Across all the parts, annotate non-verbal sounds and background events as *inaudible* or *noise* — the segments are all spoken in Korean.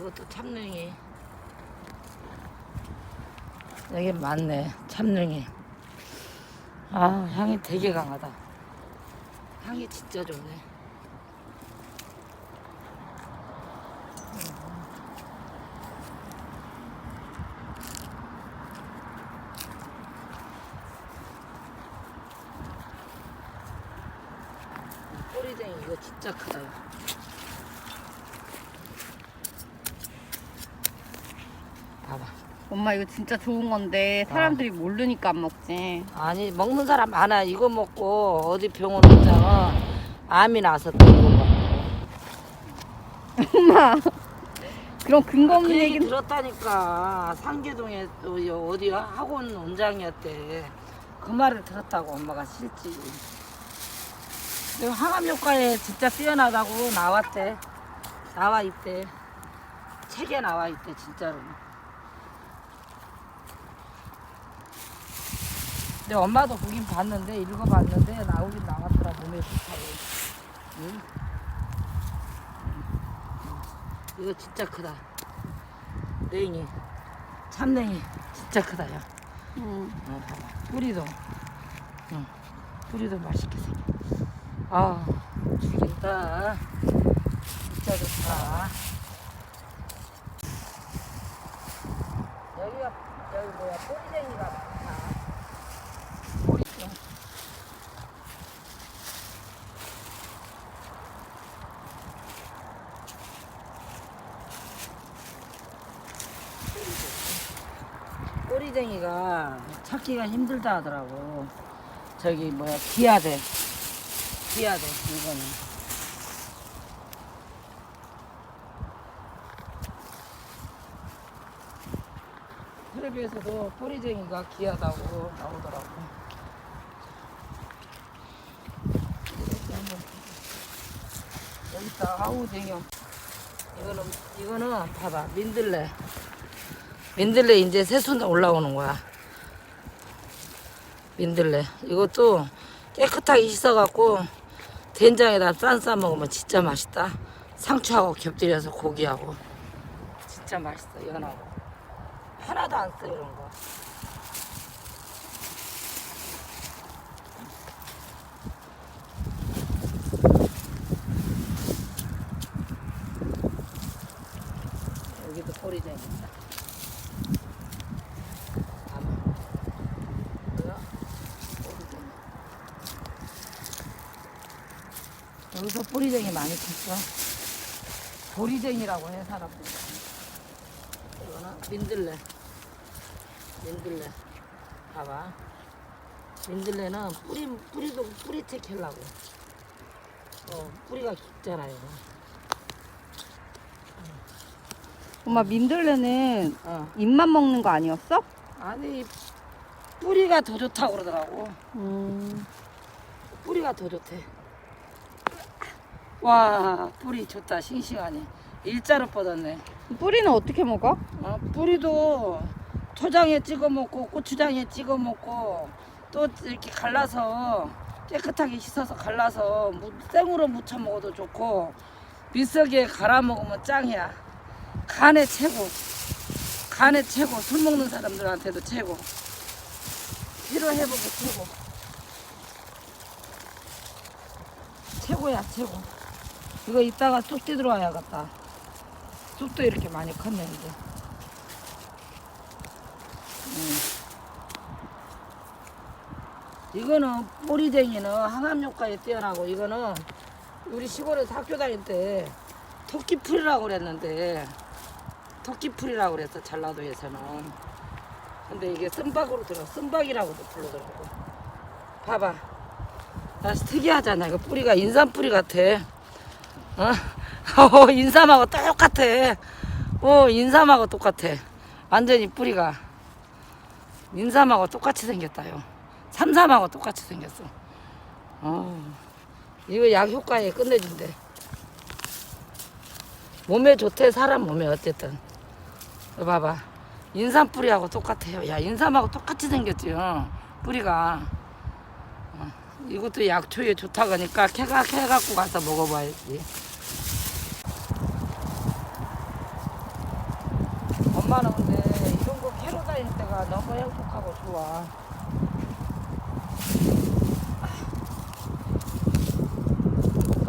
이것도 참능이. 여기 많네. 참능이. 아, 향이 되게 강하다. 향이 진짜 좋네. 꼬리쟁이 이거 진짜 크다. 봐봐. 엄마 이거 진짜 좋은 건데 사람들이 모르니까 안 먹지. 아니 먹는 사람 많아. 이거 먹고 어디 병원 오잖아. 암이 나서 또 이거 먹고. *laughs* 엄마 그런 근거 그 없는 얘기 얘기는 들었다니까 상계동에 또 여- 어디 학원 원장이었대. 그 말을 들었다고 엄마가 실지. 그 항암 효과에 진짜 뛰어나다고 나왔대. 나와 있대. 책에 나와 있대 진짜로. 근데 엄마도 보긴 봤는데 읽어봤는데 나오긴 나왔더라 몸에 좋다고. 응? 이거 진짜 크다. 냉이, 참냉이 진짜 크다 야. 응. 어, 봐봐. 뿌리도, 응, 뿌리도 맛있게 생겨. 아, 죽인다. 진짜 좋다. 여기가 여기 뭐야 뿌리쟁이가 많다. 뿌리쟁. 꼬리쟁이가 찾기가 힘들다 하더라고. 저기 뭐야 기아대. 기아대 이거는. 텔레비에서도 꼬리쟁이가 귀하다고 나오더라고. 이렇게 한번 보자. 여기 있다. 아우 쟁여. 이거는 이거는 봐봐 민들레. 민들레 이제 새순 올라오는 거야. 민들레. 이것도 깨끗하게 씻어갖고 된장에다 쌈싸 먹으면 진짜 맛있다. 상추하고 곁들여서 고기하고 진짜 맛있어. 연하고 하나도 안 써 이런 거. 여기도 꼬리쟁이 있다. 아마. 뭐야? 꼬리쟁이. 뿌리쟁이 많이 컸어. 보리쟁이라고 해 사람들이. 이거는 민들레. 민들레. 봐봐. 민들레는 뿌리 뿌리도 뿌리채 캘라고. 어 뿌리가 깊잖아요. 엄마 민들레는 어 잎만 먹는 거 아니었어? 아니 뿌리가 더 좋다고 그러더라고. 음. 뿌리가 더 좋대. 와 뿌리 좋다 싱싱하니 일자로 뻗었네. 뿌리는 어떻게 먹어? 어, 뿌리도 초장에 찍어 먹고 고추장에 찍어 먹고 또 이렇게 갈라서 깨끗하게 씻어서 갈라서 무- 생으로 무쳐 먹어도 좋고 밀석에 갈아 먹으면 짱이야. 간에 최고. 간에 최고. 술 먹는 사람들한테도 최고. 피로 회복에 최고. 최고야 최고. 이거 이따가 쑥 뜯어와야겠다. 쑥도 이렇게 많이 컸네 이제. 음. 이거는 뿌리쟁이는 항암 효과에 뛰어나고 이거는 우리 시골에서 학교 다닐 때 토끼풀이라고 그랬는데 토끼풀이라고 그랬어 전라도에서는 근데 이게 쓴박으로 들어 쓴박이라고도 부르더라고 봐봐 나 특이하잖아 이거 뿌리가 인삼 뿌리 같아 어? *laughs* 어 인삼하고 똑같아 어 인삼하고 똑같아 완전히 뿌리가 인삼하고 똑같이 생겼다요. 삼삼하고 똑같이 생겼어. 어, 이거 약 효과에 끝내준대. 몸에 좋대 사람 몸에 어쨌든. 봐봐. 인삼 뿌리하고 똑같아요. 야 인삼하고 똑같이 생겼지요. 뿌리가. 어, 이것도 약초에 좋다고 하니까 캐가 캐 갖고 가서 먹어봐야지. 좋아. 너무 행복하고 좋아.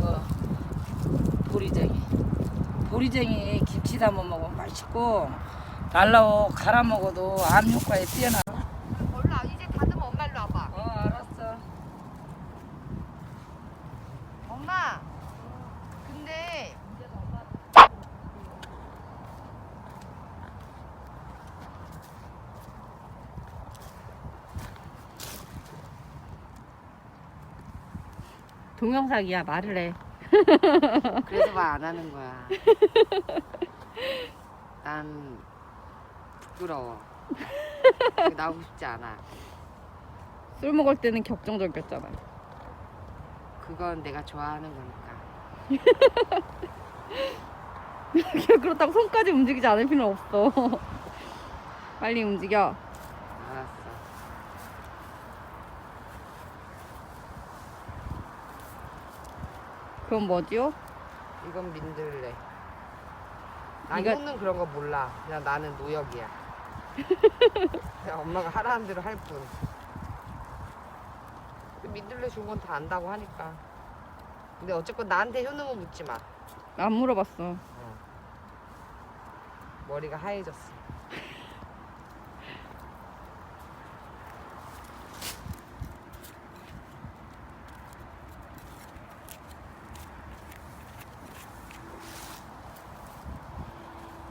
어, 보리쟁이. 보리쟁이 김치 담아 먹으면 맛있고 날라오 갈아 먹어도 암 효과에 뛰어나. 몰라 이제 다듬어 엄마 일로 와봐 어 알았어. 엄마 근데 동영상이야 말을 해 *laughs* 그래서 말 안 하는 거야. *laughs* 난 부끄러워. *laughs* 나오고 싶지 않아. 술 먹을 때는 격정적이었잖아 그건 내가 좋아하는 거니까. 그렇다고 손까지 움직이지 않을 필요는 없어 빨리 움직여 알았어. 그건 뭐지요? 이건 민들레. 난 이거- 효는 그런 거 몰라. 그냥 나는 노역이야. *laughs* 그냥 엄마가 하라는 대로 할 뿐. 근데 민들레 준 건 다 안다고 하니까. 근데 어쨌건 나한테 효능은 묻지 마. 안 물어봤어 머리가 하얘졌어.